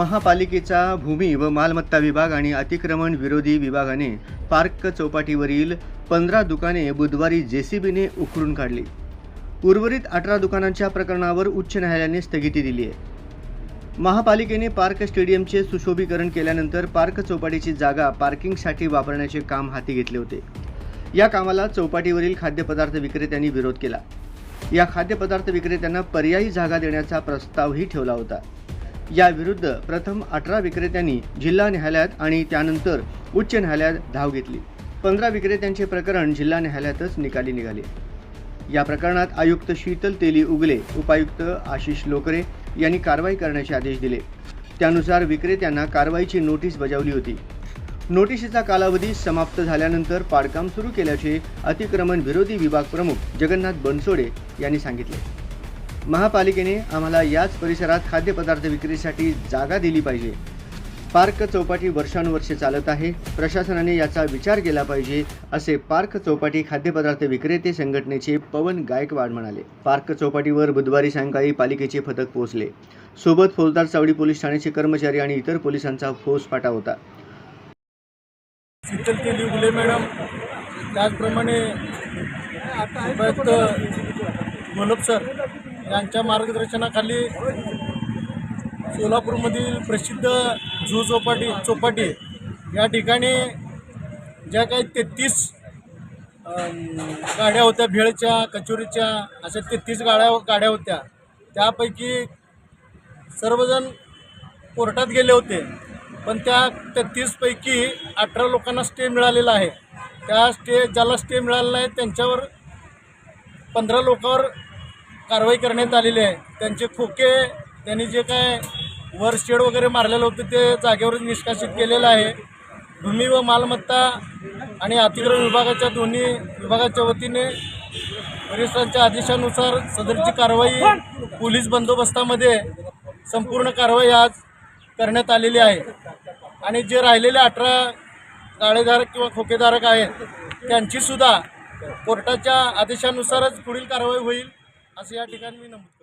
महापालिकेचा भूमी व मालमत्ता विभाग आणि अतिक्रमण विरोधी विभागाने पार्क चौपाटीवरील पंधरा दुकाने बुधवारी जेसीबीने उखडून काढली. उर्वरित अठरा दुकानांच्या प्रकरणावर उच्च न्यायालयाने स्थगिती दिली आहे. महापालिकेने पार्क स्टेडियमचे सुशोभीकरण केल्यानंतर पार्क चौपाटीची जागा पार्किंगसाठी वापरण्याचे काम हाती घेतले होते. या कामाला चौपाटीवरील खाद्यपदार्थ विक्रेत्यांनी विरोध केला. या खाद्यपदार्थ विक्रेत्यांना पर्यायी जागा देण्याचा प्रस्तावही ठेवला होता. याविरुद्ध प्रथम अठरा विक्रेत्यांनी जिल्हा न्यायालयात आणि त्यानंतर उच्च न्यायालयात धाव घेतली. पंधरा विक्रेत्यांचे प्रकरण जिल्हा न्यायालयातच निकाली निघाले. या प्रकरणात आयुक्त शीतल तेली उगले उपायुक्त आशिष लोकरे यांनी कारवाई करण्याचे आदेश दिले. त्यानुसार विक्रेत्यांना कारवाईची नोटीस बजावली होती. नोटिशीचा कालावधी समाप्त झाल्यानंतर पाडकाम सुरू केल्याचे अतिक्रमण विरोधी विभाग प्रमुख जगन्नाथ बनसोडे यांनी सांगितले. महापालिकेने आम्हाला याच परिसरात खाद्यपदार्थ विक्रीसाठी जागा दिली पाहिजे. पार्क चौपाटी वर्षानुवर्षे चालत आहे. प्रशासनाने याचा विचार केला पाहिजे असे पार्क चौपाटी खाद्यपदार्थ विक्रेते संघटनेचे पवन गायकवाड म्हणाले. पार्क चौपाटीवर बुधवारी सायंकाळी पालिकेचे पथक पोहोचले. सोबत फौजदार चावडी पोलीस ठाण्याचे कर्मचारी आणि इतर पोलिसांचा फौजफाटा होता. मॅडम. त्याचप्रमाणे सर. यांच्या मार्गदर्शनाखाली सोलापूरमधील प्रसिद्ध झू चौपाटी चौपाटी या ठिकाणी ज्या काही तेहतीस गाड्या होत्या भेळच्या कचोरीच्या अशा तेहतीस गाड्या गाड्या होत्या. त्यापैकी सर्वजण कोर्टात गेले होते. पण त्या तेहतीसपैकी अठरा लोकांना स्टे मिळालेला आहे. त्या स्टे ज्याला स्टे मिळालेला आहे त्यांच्यावर पंधरा लोकांवर कारवाई करण्यात आलेली आहे. त्यांचे खोके त्यांनी जे काय वर शेड वगैरे मारलेलं होतं ते जागेवरच निष्कासित केलेलं आहे. भूमी व मालमत्ता आणि अतिक्रमण विभागाच्या दोन्ही विभागाच्या वतीने वरिष्ठांच्या आदेशानुसार सदरची कारवाई पोलीस बंदोबस्तामध्ये संपूर्ण कारवाई आज करण्यात आलेली आहे. आणि जे राहिलेले अठरा गाळेधारक किंवा खोकेधारक आहेत त्यांचीसुद्धा कोर्टाच्या आदेशानुसारच पुढील कारवाई होईल. असं या ठिकाणी मी नमूद